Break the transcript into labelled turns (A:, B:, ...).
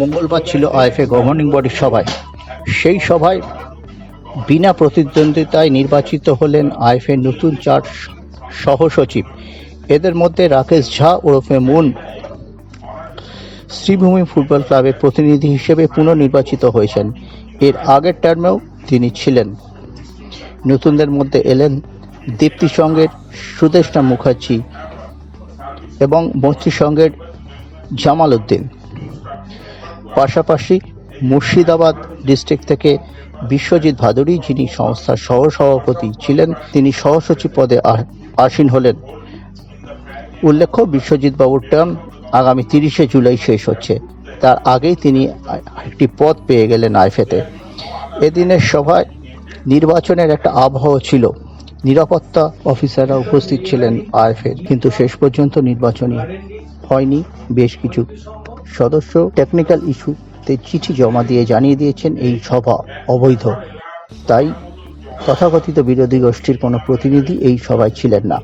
A: মঙ্গলবার ছিল IFA governing বডির সভায়। সেই সভায় বিনা প্রতিদ্বন্দ্বিতায় নির্বাচিত হলেন আইএফএ নতুন চার সহসচিব। এদের মধ্যে রাকেশ ঝা ওরফে মুন শ্রীভূমি ফুটবল ক্লাবের প্রতিনিধি হিসেবে পুনর্নির্বাচিত হয়েছেন। এর আগের টার্মেও তিনি ছিলেন। নতুনদের মধ্যে এলেন দীপ্তি সঙ্গের সুদেষ্টা মুখার্জি এবং মৈত্রী সঙ্গের জামাল উদ্দিন। পাশাপাশি মুর্শিদাবাদ ডিস্ট্রিক্ট থেকে বিশ্বজিৎ ভাদুরী, যিনি সংস্থার সহ সভাপতি ছিলেন, তিনি সহসচিব পদে আসীন হলেন। উল্লেখ্য বিশ্বজিৎ বাবুর টার্ম আগামী তিরিশে জুলাই শেষ হচ্ছে। তার আগেই তিনি একটি পদ পেয়ে গেলেন আইফেতে। এদিনের সভায় নির্বাচনের একটা আবহাওয়া ছিল। নিরাপত্তা অফিসাররা উপস্থিত ছিলেন আইএফের কিন্তু শেষ পর্যন্ত নির্বাচনী হয়নি, বেশ কিছু সদস্য টেকনিক্যাল ইস্যুতে চিঠি জমা দিয়ে জানিয়ে দিয়েছেন এই সভা অবৈধ। তাই তথাকথিত বিরোধী গোষ্ঠীর কোনো প্রতিনিধি এই সভায় ছিলেন না।